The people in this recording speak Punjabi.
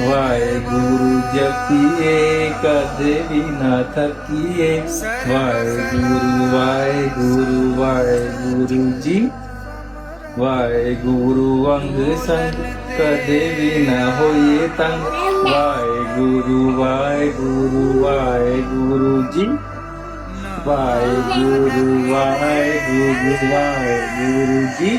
ਵਾਹਿਗੁਰੂ ਜਪੀਏ ਕਦੇ ਵੀ ਨਾ ਥਕੀਏ ਵਾਹਿਗੁਰੂ ਵਾਹਿਗੁਰੂ ਵਾਹਿਗੁਰੂ ਜੀ ਵਾਹਿਗੁਰੂ ਅੰਗ ਸੰਗ ਕਦੇ ਵੀ ਨਾ ਹੋਈਏ ਤੰਗ ਵਾਹਿਗੁਰੂ ਵਾਹਿਗੁਰੂ ਵਾਹਿਗੁਰੂ ਜੀ ਵਾਹਿਗੁਰੂ ਵਾਹਿਗੁਰੂ ਵਾਹਿਗੁਰੂ ਜੀ